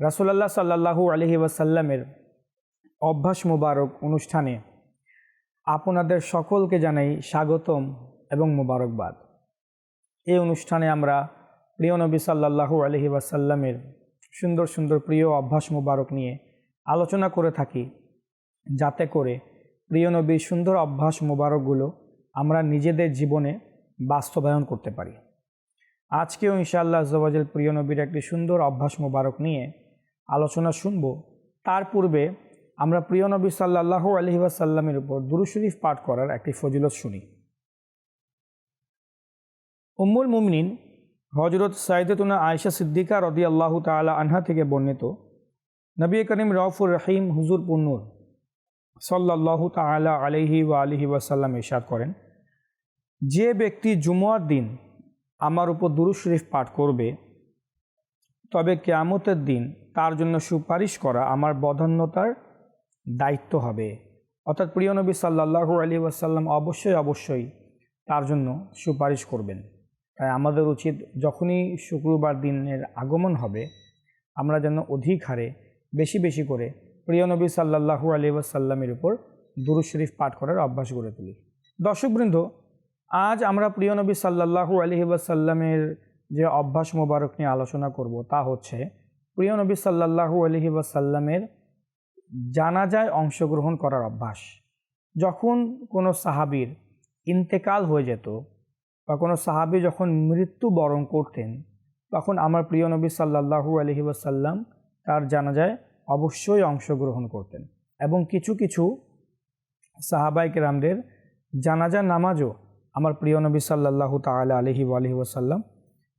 রাসুলাল্লাহ সাল্লাহু আলহি ওয়াসাল্লামের অভ্যাস মুবারক অনুষ্ঠানে আপনাদের সকলকে জানাই স্বাগতম এবং মুবারকবাদ। এই অনুষ্ঠানে আমরা প্রিয় নবী সাল্লাহু আলহি ওয়াসাল্লামের সুন্দর সুন্দর, প্রিয় অভ্যাস মুবারক নিয়ে আলোচনা করে থাকি। যাতে করে প্রিয় নবীর সুন্দর অভ্যাস মুবারকগুলো আমরা নিজেদের জীবনে বাস্তবায়ন করতে পারি। আজকেও ইনশাআল্লাহ জওয়াজের প্রিয় নবীর একটি সুন্দর অভ্যাস মোবারক নিয়ে আলোচনা শুনব। তার পূর্বে আমরা প্রিয় নবী সাল্লাহ আলহিবাসাল্লামের উপর দুরু শরীফ পাঠ করার একটি ফজিলত শুনি। উম্মুল মুমনিন হজরত সাইদতুনা আয়সা সিদ্দিকা রদি আল্লাহ তালা আনহা থেকে বর্ণিত নবী করিম রফুর রহিম হুজুর পুন্নুর সাল্লাহ তালা আলহি ওয়া আলহি ওয়াসাল্লাম ইশাদ করেন, যে ব্যক্তি জুমুয়ার দিন আমার উপর দুরু শরীফ পাঠ করবে, তবে কেয়ামতের দিন জন্য সুপারিশ করা আমার বধন্যতার দায়িত্ব হবে। অর্থাৎ প্রিয় নবী সাল্লাহু আলী ওয়াসাল্লাম অবশ্যই অবশ্যই তার জন্য সুপারিশ করবেন। তাই আমাদের উচিত যখনই শুক্রবার দিনের আগমন হবে, আমরা যেন অধিক হারে বেশি বেশি করে প্রিয় নবী সাল্লাহু আলী ওয়াসাল্লামের উপর দুরু শরীফ পাঠ করার অভ্যাস গড়ে তুলি। দর্শকবৃন্দ, আজ আমরা প্রিয় নবী সাল্লাহু আলহি ওয়াসাল্লামের যে অভ্যাস মোবারক নিয়ে আলোচনা করব তা হচ্ছে প্রিয় নবী সাল্লাহু আলহি ওয়াসাল্লামের জানাজায় অংশগ্রহণ করার অভ্যাস। যখন কোনো সাহাবির ইন্তেকাল হয়ে যেত বা কোনো সাহাবি যখন মৃত্যু বরণ করতেন, তখন আমার প্রিয় নবী সাল্লাহু আলহি ওয়াসাল্লাম তার জানাজায় অবশ্যই অংশগ্রহণ করতেন এবং কিছু কিছু সাহাবাইক রামদের জানাজা নামাজও আমার প্রিয় নবী সাল্লাহ তালা আলহি আলহি ওয়াসাল্লাম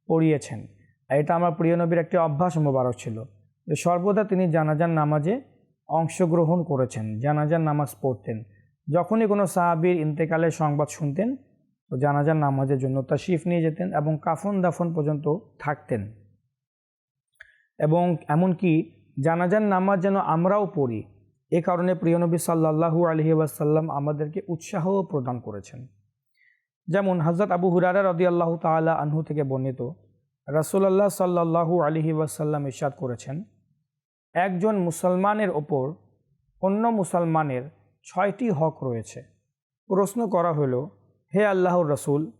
পড়িয়েছেন। এটা আমার প্রিয় নবীর একটি অভ্যাস মোবারক ছিল যে সর্বদা তিনি জানাজার নামাজে অংশগ্রহণ করেছেন, জানাজার নামাজ পড়তেন। যখনই কোনো সাহাবির ইন্তেকালের সংবাদ শুনতেন, তো জানাজার নামাজের জন্য তা শিফ নিয়ে যেতেন এবং কাফন দাফন পর্যন্ত থাকতেন। এবং এমনকি জানাজার নামাজ যেন আমরাও পড়ি, এ কারণে প্রিয় নবী সাল্লাহু আলহি ওয়াসাল্লাম আমাদেরকে উৎসাহও প্রদান করেছেন। যেমন হজরত আবু হুরারা রদি আল্লাহ তালা আনহু থেকে বর্ণিত রাসুলাল্লাহ সাল্লাহু আলহি ওয়াসাল্লাম ইশাদ করেছেন, একজন মুসলমানের ওপর অন্য মুসলমানের ছয়টি হক রয়েছে। প্রশ্ন করা হলো, হে আল্লাহর রসুল,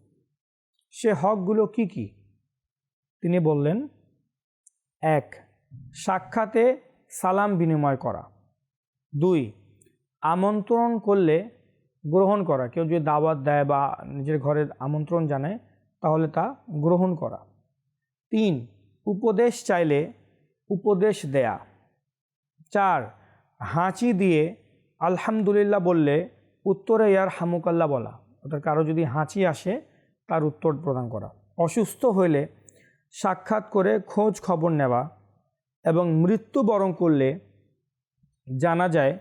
সে হকগুলো কি কি? তিনি বললেন, এক, সাক্ষাতে সালাম বিনিময় করা। দুই, আমন্ত্রণ করলে গ্রহণ করা। কেউ যদি দাওয়াত দেয় বা নিজের ঘরের আমন্ত্রণ জানায়, তাহলে তা গ্রহণ করা। তিন, উপদেশ চাইলে উপদেশ দেয়া। চার, হাঁচি দিয়ে আলহামদুলিল্লাহ বললে উত্তরে ইয়ার হামুকাল্লা বলা। অর্থাৎ কারও যদি হাঁচি আসে, তার উত্তর প্রদান করা। অসুস্থ হইলে সাক্ষাৎ করে খোঁজ খবর নেওয়া এবং মৃত্যুবরণ করলে জানা যায়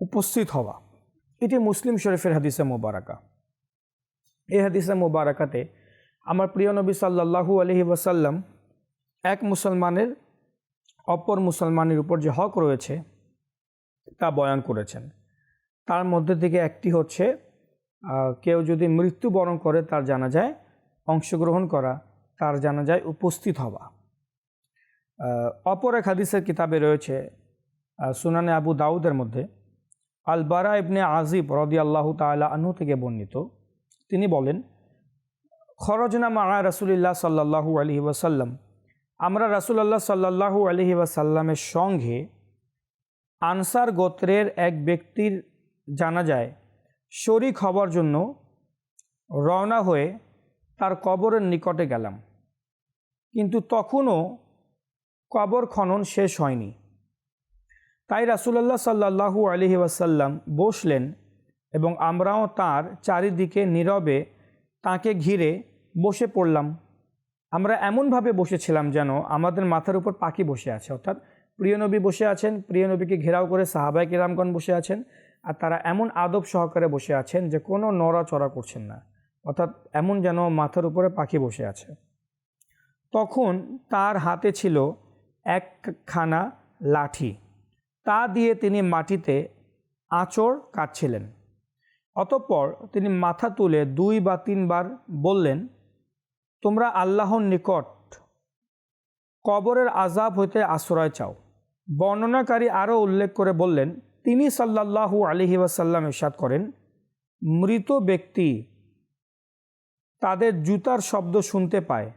উপস্থিত হওয়া। এটি মুসলিম শরীফের হাদিসে মোবারকা। এই হাদিসে মোবারকাতে আমার প্রিয় নবী সাল্লাহু আলহি ওয়াসাল্লাম এক মুসলমানের অপর মুসলমানের উপর যে হক রয়েছে তা বয়ান করেছেন। তার মধ্যে থেকে একটি হচ্ছে কেউ যদি মৃত্যুবরণ করে তার জানা যায় অংশগ্রহণ করা, তার জানা যায় উপস্থিত হওয়া। অপর এক হাদিসের কিতাবে রয়েছে সুনানে আবু দাউদের মধ্যে, আলবারা ইবনে আজিব রদি আল্লাহ তালা আনহু থেকে বর্ণিত। তিনি বলেন খরজনা মা রাসুলিল্লাহ সাল্লাহু আলহি ওয়াসাল্লাম। আমরা রাসুলাল্লাহ সাল্লাহু আলহি ওয়াসাল্লামের সঙ্গে আনসার গোত্রের এক ব্যক্তির জানা যায়। শরিক হবার জন্য রওনা হয়ে তার কবরের নিকটে গেলাম। কিন্তু তখনও কবর খনন শেষ হয়নি। তাই রাসুলাল্লাহ সাল্লাহু আলহি ওয়াসাল্লাম বসলেন এবং আমরাও তার চারিদিকে নীরবে তাকে ঘিরে বসে পড়লাম। আমরা এমনভাবে বসেছিলাম যেন আমাদের মাথার উপর পাখি বসে আছে, অর্থাৎ প্রিয় নবী বসে আছেন, প্রিয় নবীকে ঘেরাও করে সাহাবাই কিরামগণ বসে আছেন, আর তারা এমন আদব সহকারে বসে আছেন যে কোনো নড়াচড়া করছেন না, অর্থাৎ এমন যেন মাথার উপরে পাখি বসে আছে। তখন তার হাতে ছিল একখানা লাঠি। তা দিয়ে তিনি মাটিতে আঁচড় কাটছিলেন। অতঃপর তিনি মাথা তুলে দুই বা তিনবার বললেন, তোমরা আল্লাহর নিকট কবরের আজাব হইতে আশ্রয় চাও। বর্ণনাকারী আরও উল্লেখ করে বললেন, তিনি সাল্লাল্লাহু আলহি ওয়াসাল্লাম ইরশাদ করেন, মৃত ব্যক্তি তাদের জুতার শব্দ শুনতে পায়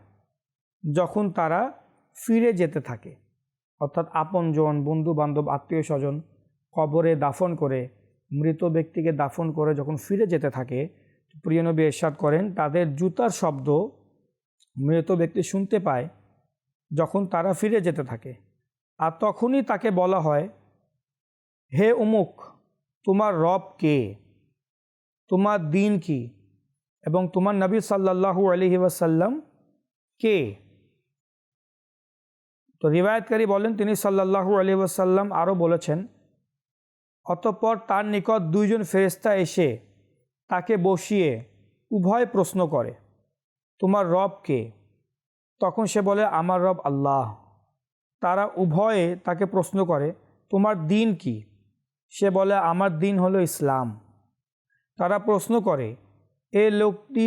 যখন তারা ফিরে যেতে থাকে। অর্থাৎ আপনজন বন্ধু বান্ধব আত্মীয় স্বজন কবরে দাফন করে মৃত ব্যক্তিকে দাফন করে যখন ফিরে যেতে থাকে, প্রিয় নবী এরশাদ করেন, তাদের জুতার শব্দ মৃত ব্যক্তি শুনতে পায় যখন তারা ফিরে যেতে থাকে। আর তখনই তাকে বলা হয়, হে উমুক তোমার রব কে? তোমার দিন কি? এবং তোমার নবী সাল্লাহু আলহি ওয়াসাল্লাম কে? তো রিবায়তকারী বলেন, তিনি সাল্লাহু আলি ওয়াসাল্লাম আরও বলেছেন অতঃপর তার নিকট দুইজন ফেরেস্তা এসে তাকে বসিয়ে উভয় প্রশ্ন করে, তোমার রব কে? তখন সে বলে, আমার রব আল্লাহ। তারা উভয়ে তাকে প্রশ্ন করে, তোমার দিন কি? সে বলে, আমার দিন হলো ইসলাম। তারা প্রশ্ন করে, এ লোকটি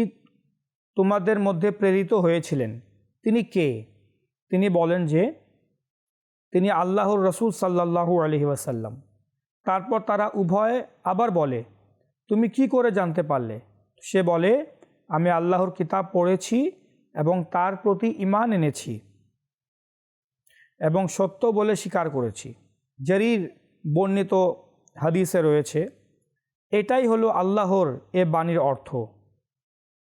তোমাদের মধ্যে প্রেরিত হয়েছিলেন। তিনি কে? তিনি বলেন যে, তিনি আল্লাহর রসুল সাল্লাহু আলহি ওয়াসাল্লাম। তারপর তারা উভয়ে আবার বলে, তুমি কি করে জানতে পারলে? সে বলে, আমি আল্লাহর কিতাব পড়েছি এবং তার প্রতি ইমান এনেছি এবং সত্য বলে স্বীকার করেছি। জারির বর্ণিত হাদিসে রয়েছে, এটাই হলো আল্লাহর এ বাণীর অর্থ।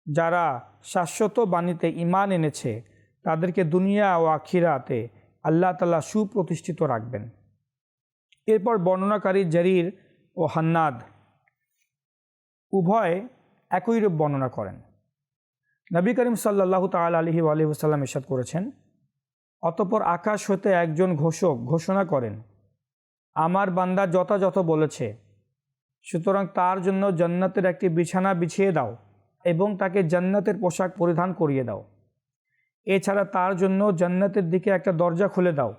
যারা শাশ্বত বাণীতে ইমান এনেছে, তাদেরকে দুনিয়া ও আখিরাতে আল্লাহ তালা সুপ্রতিষ্ঠিত রাখবেন। এরপর বর্ণনাকারী জারির ও হান্নাদ উভয় একই রূপ বর্ণনা করেন। নবী করিম সাল্লাহ তাল আলহি আলহিসাল্লাম ইসাদ করেছেন, অতপর আকাশ হতে একজন ঘোষক ঘোষণা করেন, আমার বান্দা যথাযথ বলেছে, সুতরাং তার জন্য জান্নাতের একটি বিছানা বিছিয়ে দাও এবং তাকে জান্নাতের পোশাক পরিধান করিয়ে দাও। এছাড়া তার জন্য জান্নাতের দিকে একটা দরজা খুলে দাও।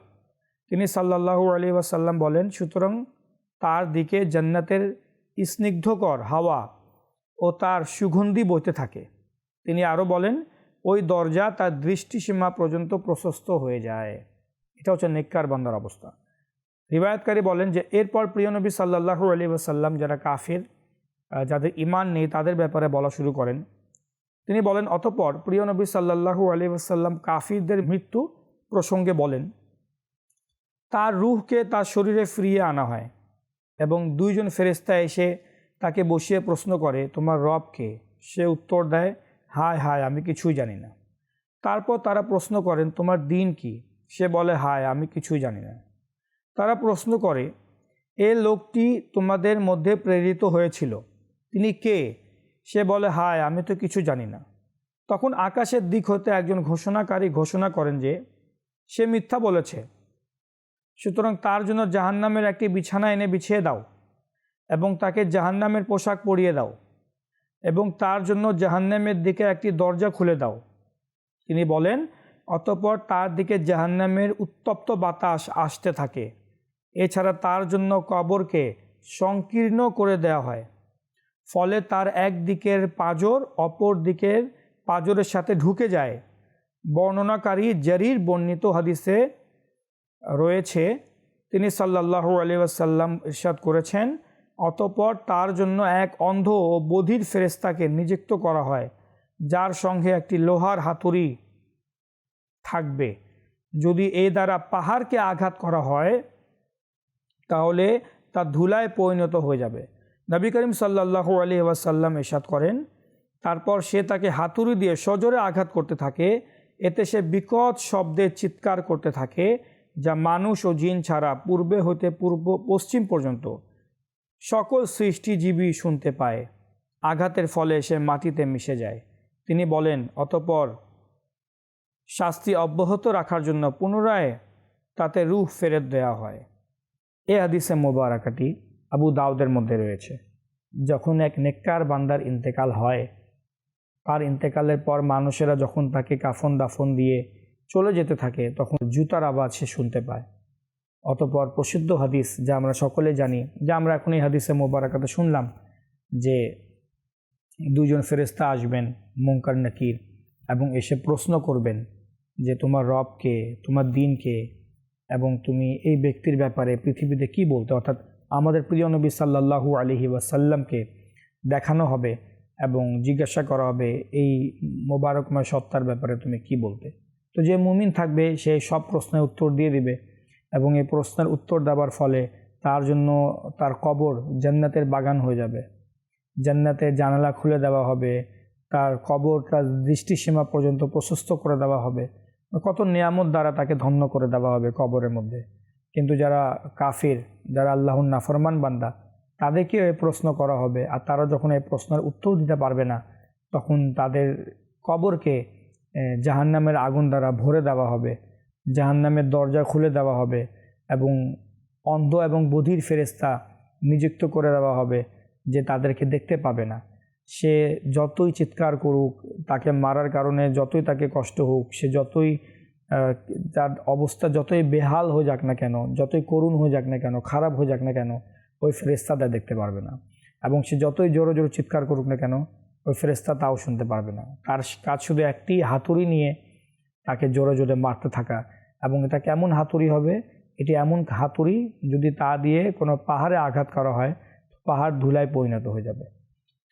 তিনি সাল্লাহু আলী ওয়াসাল্লাম বলেন, সুতরাং তার দিকে জান্নাতের স্নিগ্ধকর হাওয়া ও তার সুগন্ধি বইতে থাকে। তিনি আরও বলেন, ওই দরজা তার দৃষ্টিসীমা পর্যন্ত প্রশস্ত হয়ে যায়। এটা হচ্ছে নেককার বান্দার অবস্থা। রিবায়তকারী বলেন যে, এরপর প্রিয় নবী সাল্লাহু আলী ওয়াসাল্লাম যারা কাফির যাদের ইমান নেই, তাদের ব্যাপারে বলা শুরু করেন। তিনি বলেন, অতপর প্রিয়নবী সাল্লাহু আলী ওসাল্লাম কাফিরদের মৃত্যু প্রসঙ্গে বলেন তার রুহকে তার শরীরে ফিরিয়ে আনা হয় এবং দুইজন ফেরেস্তা এসে তাকে বসিয়ে প্রশ্ন করে, তোমার রবকে সে উত্তর দেয়, হায় হায়, আমি কিছুই জানি না। তারপর তারা প্রশ্ন করেন, তোমার দিন কি? সে বলে, হায়, আমি কিছুই জানি না। তারা প্রশ্ন করে, এ লোকটি তোমাদের মধ্যে প্রেরিত হয়েছিল। তিনি কে? সে বলে, হায়, আমি তো কিছু জানি না। তখন আকাশের দিক হতে একজন ঘোষণাকারী ঘোষণা করেন যে, সে মিথ্যা বলেছে। সুতরাং তার জন্য জাহান্নামের একটি বিছানা এনে বিছিয়ে দাও এবং তাকে জাহান্নামের পোশাক পরিয়ে দাও এবং তার জন্য জাহান্নামের দিকে একটি দরজা খুলে দাও। তিনি বলেন, অতপর তার দিকে জাহান্নামের উত্তপ্ত বাতাস আসতে থাকে। এছাড়া তার জন্য কবরকে সংকীর্ণ করে দেওয়া হয়। ফলে তার এক দিকের পাজর অপর দিকের পাজরের সাথে ঢুকে যায়। বর্ণনাকারী জারির বর্ণিত হাদিসে রয়েছে, তিনি সাল্লাহু আলি আসাল্লাম ইরশাদ করেছেন, অতপর তার জন্য এক অন্ধ ও বধির ফেরেস্তাকে নিযুক্ত করা হয়, যার সঙ্গে একটি লোহার হাতুড়ি থাকবে। যদি এ দ্বারা পাহাড়কে আঘাত করা হয়, তাহলে তা ধুলায় পরিণত হয়ে যাবে। নবী করিম সাল্লাহু আলী ওয়াসাল্লাম এসাদ করেন, তারপর সে তাকে হাতুড়ি দিয়ে সজোরে আঘাত করতে থাকে, এতে সে বিকট শব্দে চিৎকার করতে থাকে যা মানুষ ও জিন ছাড়া পূর্বে হতে পূর্ব পশ্চিম পর্যন্ত সকল সৃষ্টিজীবী শুনতে পায়। আঘাতের ফলে সে মাটিতে মিশে যায়। তিনি বলেন, অতপর শাস্তি অব্যাহত রাখার জন্য পুনরায় তাতে রুহ ফেরত দেওয়া হয়। এ হাদিসে মোবারকাটি আবু দাউদের মধ্যে রয়েছে। যখন এক নেককার বান্দার ইন্তেকাল হয়, তার ইন্তেকালের পর মানুষেরা যখন তাকে কাফন দাফন দিয়ে চলে যেতে থাকে, তখন জুতার আওয়াজ সে শুনতে পায়। অতপর প্রসিদ্ধ হাদিস যা আমরা সকলে জানি, যা আমরা এখন এই হাদিসে মোবারকাতে শুনলাম, যে দুজন ফেরেস্তা আসবেন মুঙ্কার নাকির এবং এসে প্রশ্ন করবেন যে, তোমার রবকে তোমার দিনকে এবং তুমি এই ব্যক্তির ব্যাপারে পৃথিবীতে কি বলতে? অর্থাৎ আমাদের প্রিয় নবী সাল্লাহু আলহি ওয়াসাল্লামকে দেখানো হবে এবং জিজ্ঞাসা করা হবে, এই মোবারকময় সত্তার ব্যাপারে তুমি কি বলতে? তো যে মুমিন থাকবে, সে সব প্রশ্নের উত্তর দিয়ে দিবে এবং এই প্রশ্নের উত্তর দেওয়ার ফলে তার জন্য তার কবর জান্নাতের বাগান হয়ে যাবে। জান্নাতের জানালা খুলে দেওয়া হবে, তার কবর তার দৃষ্টিসীমা পর্যন্ত প্রশস্ত করে দেওয়া হবে। কত নিয়ামত দ্বারা তাকে ধন্য করে দেওয়া হবে কবরের মধ্যে। কিন্তু যারা কাফির, যারা আল্লাহর নাফরমান বান্দা, তাদেরকেও এই প্রশ্ন করা হবে। আর তারা যখন এই প্রশ্নের উত্তর দিতে পারবে না, তখন তাদের কবরকে জাহান্নামের আগুন দ্বারা ভরে দেওয়া হবে, জাহান্নামের দরজা খুলে দেওয়া হবে এবং অন্ধ এবং বধির ফেরেস্তা নিযুক্ত করে দেওয়া হবে যে তাদেরকে দেখতে পাবে না। সে যতই চিৎকার করুক, তাকে মারার কারণে যতই তাকে কষ্ট হোক, সে যতই তার অবস্থা যতই বেহাল হয়ে যাক না কেন, যতই করুণ হয়ে যাক না কেন, খারাপ হয়ে যাক না কেন, ওই ফেরেস্তা দেখতে পারবে না। এবং সে যতই জোরে জোরে চিৎকার করুক না কেন ওই ফেরেস্তা তাও শুনতে পারবে না। তার কাজ শুধু একটি, হাতুড়ি নিয়ে তাকে জোরে জোরে মারতে থাকা। এবং এটা কেমন হাতুড়ি হবে? এটি এমন হাতুড়ি যদি তা দিয়ে কোনো পাহাড়ে আঘাত করা হয় পাহাড় ধুলায় পরিণত হয়ে যাবে।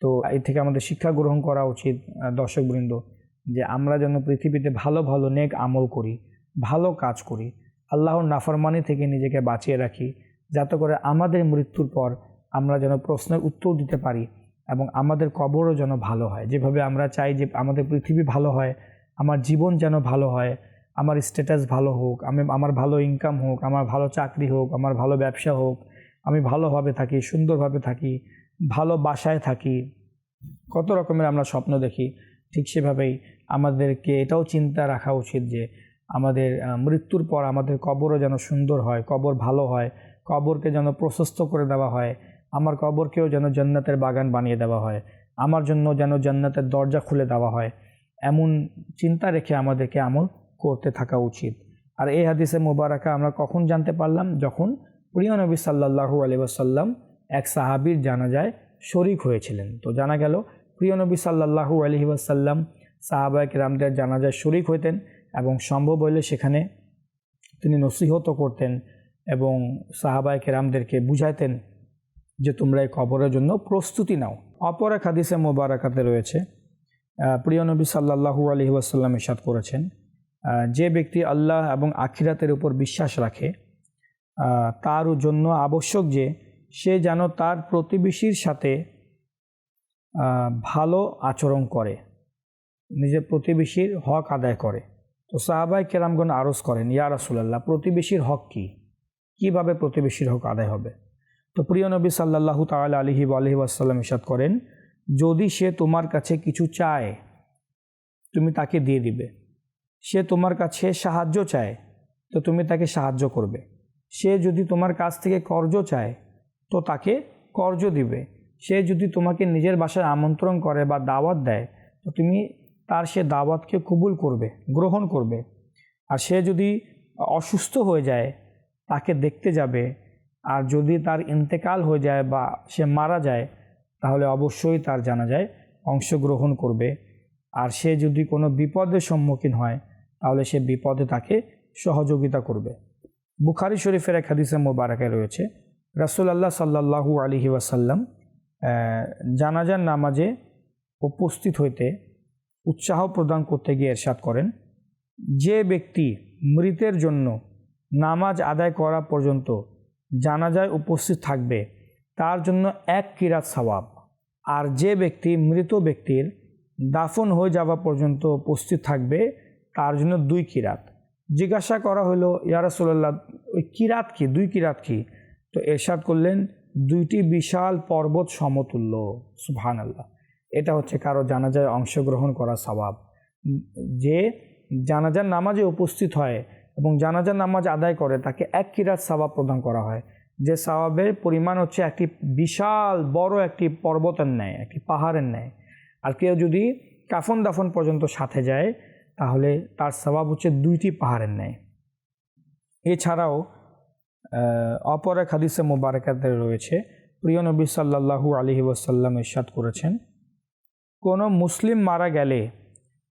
তো এর থেকে আমাদের শিক্ষা গ্রহণ করা উচিত দর্শকবৃন্দ, যে আমরা যেন পৃথিবীতে ভালো ভালো নেক আমল করি, ভালো কাজ করি, আল্লাহর নাফরমানি থেকে নিজেকে বাঁচিয়ে রাখি, যাতে করে আমাদের মৃত্যুর পর আমরা যেন প্রশ্নের উত্তর দিতে পারি এবং আমাদের কবরও যেন ভালো হয়। যেভাবে আমরা চাই যে আমাদের পৃথিবী ভালো হয়, আমার জীবন যেন ভালো হয়, আমার স্ট্যাটাস ভালো হোক, আমি, আমার ভালো ইনকাম হোক, আমার ভালো চাকরি হোক, আমার ভালো ব্যবসা হোক, আমি ভালোভাবে থাকি, সুন্দরভাবে থাকি, ভালো বাসায় থাকি, কত রকমের আমরা স্বপ্ন দেখি। ঠিক সেভাবেই আমাদেরকে এটাও চিন্তা রাখা উচিত যে আমাদের মৃত্যুর পর আমাদের কবরও যেন সুন্দর হয়, কবর ভালো হয়, কবরকে যেন প্রশস্ত করে দেওয়া হয়। আমার কবরকেও যেন জান্নাতের বাগান বানিয়ে দেওয়া হয়। আমার জন্য যেন জান্নাতের দরজা খুলে দেওয়া হয়। এমন চিন্তা রেখে আমাদেরকে আমল করতে থাকা উচিত। আর এই হাদিসে মুবারাকা আমরা কখন জানতে পারলাম? যখন প্রিয় নবী সাল্লাহু আলী এক সাহাবির জানাজায় শরিক হয়েছিলেন। তো জানা গেল, প্রিয় নবী সাল্লাহু আলহি ওয়াসাল্লাম সাহাবায়ক রামদের জানাজায় শরিক হইতেন এবং সম্ভব হলে সেখানে তিনি নসিহত করতেন এবং সাহাবায়ক রামদেরকে বুঝাইতেন যে তোমরা এই কবরের জন্য প্রস্তুতি নাও। অপর এক হাদিসে মোবারকাতে রয়েছে প্রিয় নবী সাল্লাহু আলহি ওয়াসাল্লাম ইসাদ করেছেন যে ব্যক্তি আল্লাহ এবং আখিরাতের উপর বিশ্বাস রাখে তার জন্য আবশ্যক যে সে যেন তার প্রতিবেশীর সাথে ভালো আচরণ করে, নিজের প্রতিবেশীর হক আদায় করে। তো সাহাবাই কেরামগণ আরজ করেন, ইয়া রাসুলাল্লাহ, প্রতিবেশীর হক কী? কীভাবে প্রতিবেশীর হক আদায় হবে? তো প্রিয় নবী সাল্লাহু তাল আলহি আলহি আসাল্লাম ইসাদ করেন, যদি সে তোমার কাছে কিছু চায়, তুমি তাকে দিয়ে দিবে। সে তোমার কাছে সাহায্য চায়, তো তুমি তাকে সাহায্য করবে। সে যদি তোমার কাছ থেকে কর্জ চায়, তো তাকে কর্জ দিবে। সে যদি তোমাকে নিজের বাসায় আমন্ত্রণ করে বা দাওয়াত দেয়, তো তুমি তার সে দাওয়াতকে কবুল করবে, গ্রহণ করবে। আর সে যদি অসুস্থ হয়ে যায়, তাকে দেখতে যাবে আর যদি তার ইন্তেকাল হয়ে যায় বা সে মারা যায়, তাহলে অবশ্যই তার জানা যায় অংশগ্রহণ করবে। আর সে যদি কোনো বিপদের সম্মুখীন হয়, তাহলে সে বিপদে তাকে সহযোগিতা করবে। বুখারি শরীফের এক হাদিসে মোবারকে রয়েছে, রাসুলাল্লাহ সাল্লাহু আলহি ওয়াসাল্লাম জানাজার নামাজে উপস্থিত হইতে উৎসাহ প্রদান করতে গিয়ে এরশাদ করেন, যে ব্যক্তি মৃতের জন্য নামাজ আদায় করা পর্যন্ত জানাজায় উপস্থিত থাকবে। তার জন্য এক কিরাত সওয়াব। আর যে ব্যক্তি মৃত ব্যক্তির দাফন হয়ে যাওয়া পর্যন্ত উপস্থিত থাকবে, তার জন্য দুই কিরাত। জিজ্ঞাসা করা হলো ইয়ারসোল্লাহ ওই কিরাত কি? দুই কিরাত কি? তো এরশাদ করলেন, দুইটি বিশাল পর্বত সমতুল্য। সুবহান আল্লাহ এটা হচ্ছে কারও জানাজায় অংশগ্রহণ করা স্বভাব যে জানাজার নামাজে উপস্থিত হয় এবং জানাজার নামাজ আদায় করে, তাকে এক কিরাত সাবাব প্রদান করা হয়। যে সাবাবের পরিমাণ হচ্ছে একটি বিশাল বড় একটি পর্বতের ন্যায়, একটি পাহাড়ের ন্যায়। আর কেউ যদি কাফন দাফন পর্যন্ত সাথে যায়, তাহলে তার স্বভাব হচ্ছে দুইটি পাহাড়ের ন্যায়। এছাড়াও অপর এক হাদিসে মোবারকাতে রয়েছে, প্রিয় নবী সাল্লাল্লাহু আলহি ওয়াসাল্লাম ইরশাদ করেছেন, কোনো মুসলিম মারা গেলে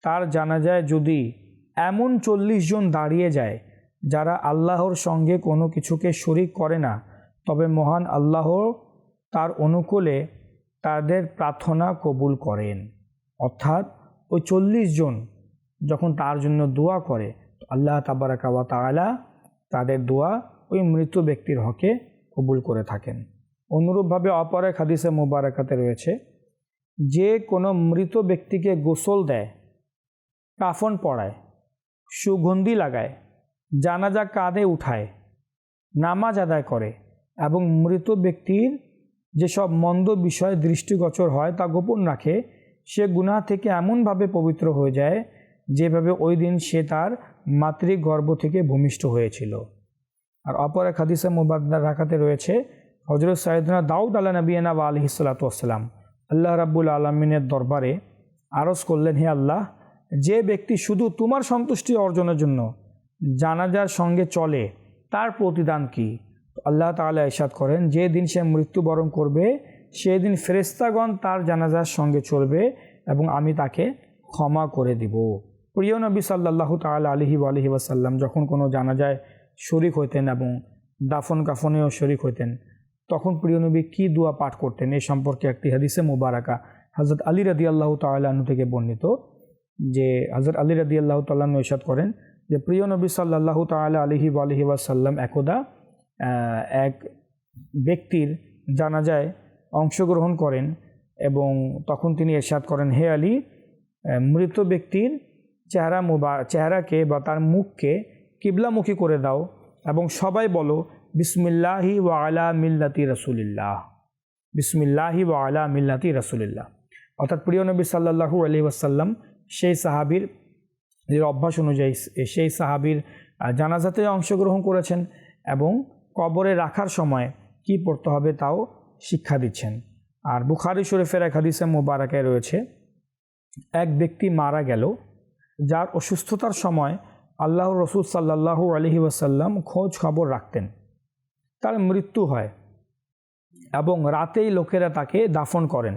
তার জানাজায় যদি এমন চল্লিশ জন দাঁড়িয়ে যায় যারা আল্লাহর সঙ্গে কোনো কিছুকে শরিক করে না। তবে মহান আল্লাহ তার অনুকূলে তাদের প্রার্থনা কবুল করেন। অর্থাৎ ওই চল্লিশ জন যখন তার জন্য দোয়া করে আল্লাহ তাবারাকা ওয়া তাআলা তাদের দোয়া ওই মৃত ব্যক্তির হকে কবুল করে থাকেন। অনুরূপভাবে অপর এক হাদিসে মোবারকাতে রয়েছে, যে কোনো মৃত ব্যক্তিকে গোসল দেয়, কাফন পড়ায় সুগন্ধি লাগায়, জানাজা কাঁধে উঠায়, নামাজ আদায় করে এবং মৃত ব্যক্তির যেসব মন্দ বিষয় দৃষ্টিগোচর হয় তা গোপন রাখে, সে গুনাহ থেকে এমনভাবে পবিত্র হয়ে যায় যেভাবে ওই দিন সে তার মাতৃগর্ভ থেকে ভূমিষ্ঠ হয়েছিল। আর অপর এক হাদিসে মুবাদ্দার রাখাতে রয়েছে হজরত সাইদনা দাউদ আল্লাহ নবীনা বা আলহিসাল্লাতাম আল্লাহ রাব্বুল আলমিনের দরবারে আরজ করলেন, হে আল্লাহ যে ব্যক্তি শুধু তোমার সন্তুষ্টি অর্জনের জন্য জানাজার সঙ্গে চলে, তার প্রতিদান কি? আল্লাহ তাআলা ইরশাদ করেন, যে দিন সে মৃত্যুবরণ করবে সেই দিন ফেরেস্তাগণ তার জানাজার সঙ্গে চলবে এবং আমি তাকে ক্ষমা করে দিব। প্রিয় নবী সাল্লাহ তাল আলহি আলহি ওয়াসাল্লাম যখন কোনো জানাজায় শরিক হইতেন এবং দাফন কাফনেও শরিক হইতেন, তখন প্রিয় নবী কী দোয়া পাঠ করতেন? এ সম্পর্কে একটি হাদিসে মুবারাকা হজরত আলী রাদি আল্লাহ তাল্লাহ্ন থেকে বর্ণিত। যে হজরত আলী রাদি আল্লাহ তাল্লাহ্ন ইসাদ করেন যে, প্রিয় নবী সাল্লাহ তাল আলহি আলহি ওয়াসাল্লাম একদা এক ব্যক্তির জানাজায় অংশগ্রহণ করেন এবং তখন তিনি এরশাদ করেন, হে আলী মৃত ব্যক্তির চেহারা মোবা, চেহারাকে বা তার মুখকে কিবলামুখী করে দাও এবং সবাই বলো, বিসমিল্লাহি ওয়া আলা মিল্লাতি রসুলিল্লাহ, বিসমিল্লাহি ওয়া আলা মিল্লাতি রসুলিল্লাহ। অর্থাৎ প্রিয় নবী সাল্লাল্লাহু আলাইহি ওয়াসাল্লাম সেই সাহাবীর অভ্যাস অনুযায়ী সেই সাহাবীর জানাজাতে অংশগ্রহণ করেছেন এবং কবরে রাখার সময় কি পড়তে হবে তাও শিক্ষা দিচ্ছেন। আর বুখারি শরীফের এক হাদিসে মোবারকায় রয়েছে, এক ব্যক্তি মারা গেল, যার অসুস্থতার সময় আল্লাহ রসুল সাল্লাহু আলহি ওয়াসাল্লাম খোঁজ খবর রাখতেন। তার মৃত্যু হয় এবং রাতেই লোকেরা তাকে দাফন করেন।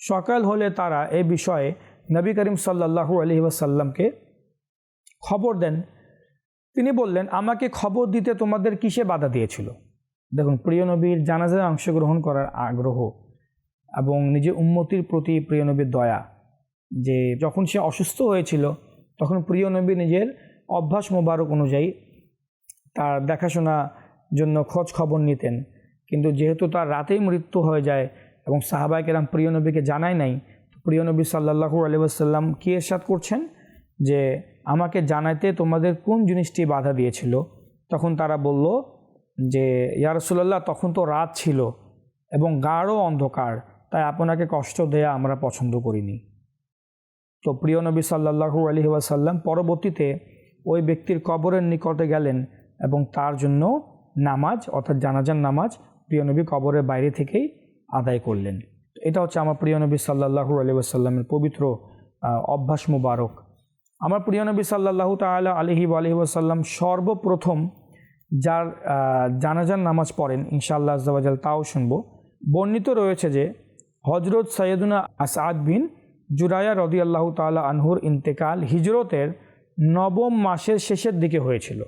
সকাল হলে তারা এ বিষয়ে নবী করিম সাল্লাহু আলহি ওয়াসাল্লামকে খবর দেন। তিনি বললেন, আমাকে খবর দিতে তোমাদের কিসে বাধা দিয়েছিল? দেখুন, প্রিয় নবীর জানাজায় অংশগ্রহণ করার আগ্রহ এবং নিজের উন্মতির প্রতি প্রিয় নবীর দয়া, যে যখন সে অসুস্থ হয়েছিল, তখন প্রিয় নবী নিজের অভ্যাস মোবারক অনুযায়ী তার দেখাশোনা জন্য খোঁজ খবর নিতেন। কিন্তু যেহেতু তার রাতেই মৃত্যু হয়ে যায় এবং সাহাবাই কেরাম প্রিয় নবীকে জানায় নাই প্রিয় নবী সাল্লাহু আলিয়াল্লাম কি এরশাদ করছেন? যে আমাকে জানাইতে তোমাদের কোন জিনিসটি বাধা দিয়েছিল? তখন তারা বলল যে ইয়ারসুল্লাহ তখন তো রাত ছিল এবং গাঢ় অন্ধকার, তাই আপনাকে কষ্ট দেয়া আমরা পছন্দ করিনি। তো প্রিয় নবী সাল্লাহু আলহি ওয়াসাল্লাম পরবর্তীতে ওই ব্যক্তির কবরের নিকটে গেলেন এবং তার জন্য নামাজ, অর্থাৎ জানাজার নামাজ, প্রিয় নবী কবরের বাইরে থেকেই আদায় করলেন। এটা হচ্ছে আমার প্রিয় নবী সাল্লাহু আলি ওয়াসাল্লামের পবিত্র অভ্যাস মুবারক। আমার প্রিয় নবী সাল্লাহু তালা আলহি আলহি ওয়াসাল্লাম সর্বপ্রথম যার জানাজার নামাজ পড়েন, ইনশাআল্লাহ আজাল তাও শুনব। বর্ণিত রয়েছে যে হজরত সৈয়দুনা আসাদ বিন জুরায়া রদি আল্লাহ তালা আনহুর ইন্তেকাল হিজরতের নবম মাসের শেষের দিকে হয়েছিল।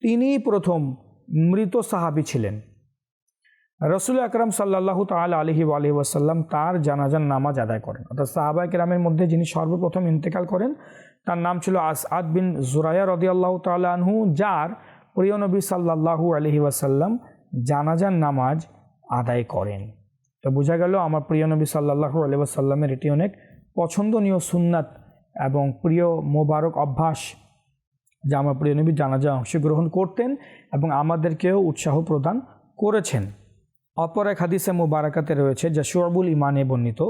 তিনিই প্রথম মৃত সাহাবি ছিলেন। রসুল আকরাম সাল্লাহু তাল আলহি আলহি ওয়াসাল্লাম তার জানাজার নামাজ আদায় করেন। অর্থাৎ সাহাবা কেরামের মধ্যে যিনি সর্বপ্রথম ইন্তেকাল করেন, তার নাম ছিল আসাদ বিন জুরায়া রদি আল্লাহ তাল আনহু, যার প্রিয় নবী সাল্লাহু আলহি ওয়াসাল্লাম জানাজার নামাজ আদায় করেন। তো বোঝা গেল আমার প্রিয় নবী সাল্লাহু আলহি ওয়াসাল্লামের এটি অনেক পছন্দনীয় সুন্নাত এবং প্রিয় মোবারক অভ্যাস যা আমার প্রিয় নবী জানাজা অংশগ্রহণ করতেন এবং আমাদেরকেও উৎসাহ প্রদান করেছেন। অপর এক হাদিসে মুবারাকাতে রয়েছে যা শোয়াবুল ইমানে বর্ণিত,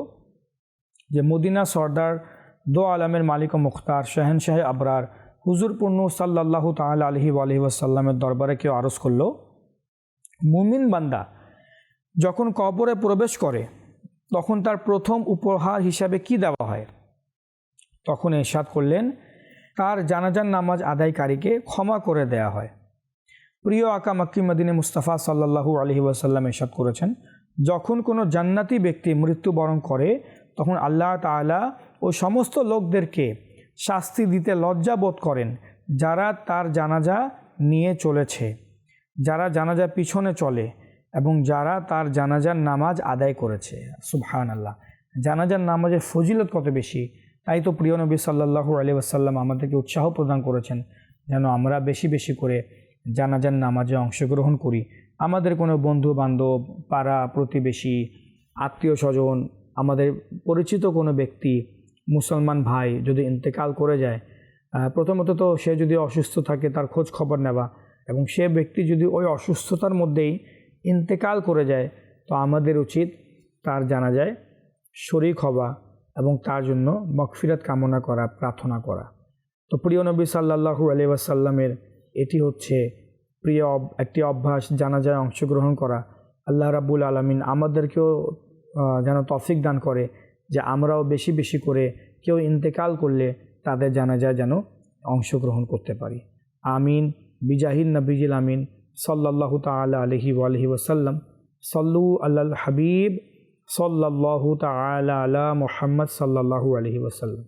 যে মদিনা সর্দার দো আলমের মালিক ও মুখতার শাহেনশাহ আবরার হুজুর পূর্ণ সাল্লাহ তাল আলহি আলহি ওয়াসাল্লামের দরবারে কেউ আরজ করল, মুমিন বান্দা যখন কবরে প্রবেশ করে, তখন তার প্রথম উপহার হিসাবে কি দেওয়া হয়? তখন এরশাদ করলেন, তার জানাজান নামাজ আদায়কারীকে ক্ষমা করে দেয়া হয়। প্রিয় আকা মাক্কি মুস্তাফা সাল্লাহু আলহি ওয়াসাল্লাম এরশাদ করেছেন, যখন কোনো জান্নাতি ব্যক্তি মৃত্যুবরণ করে, তখন আল্লাহ তাআলা ও সমস্ত লোকদেরকে শাস্তি দিতে লজ্জা বোধ করেন, যারা তার জানাজা নিয়ে চলেছে, যারা জানাজা পিছনে চলে এবং যারা তার জানাজার নামাজ আদায় করেছে। সুবহান আল্লাহ জানাজার নামাজের ফজিলত কত বেশি? তাই তো প্রিয় নবী সাল্লাহু আলি আসাল্লাম আমাদেরকে উৎসাহ প্রদান করেছেন, যেন আমরা বেশি বেশি করে জানাজার নামাজে অংশগ্রহণ করি। আমাদের কোনো বন্ধু বান্ধব পাড়া প্রতিবেশী, আত্মীয় স্বজন, আমাদের পরিচিত কোনো ব্যক্তি, মুসলমান ভাই যদি ইন্তেকাল করে যায় প্রথমত তো সে যদি অসুস্থ থাকে তার খোঁজ খবর নেওয়া এবং সে ব্যক্তি যদি ওই অসুস্থতার মধ্যেই ইন্তেকাল করে যায়, তো আমাদের উচিত তার জানা যায় শরিক হওয়া এবং তার জন্য মকফিরাত কামনা করা, প্রার্থনা করা। তো প্রিয় নবী সাল্লাহু আলি ওয়াসাল্লামের এটি হচ্ছে প্রিয় একটি অভ্যাস জানাজায় অংশগ্রহণ করা। আল্লাহ রাবুল আলমিন আমাদেরকেও যেন তফিক দান করে যে আমরাও বেশি বেশি করে কেউ ইন্তেকাল করলে তাদের জানাজায় যেন অংশগ্রহণ করতে পারি। আমিন। বিজাহিন নবীজিল আমিন। সাল্লাল্লাহু তাআলা আলহি আলহি ওসাল্লাম সল্লু আল্লাল হাবিব। সাল্লাল্লাহু তাআলা আলা মুহাম্মদ সাল্লাল্লাহু আলহি ওসাল্লাম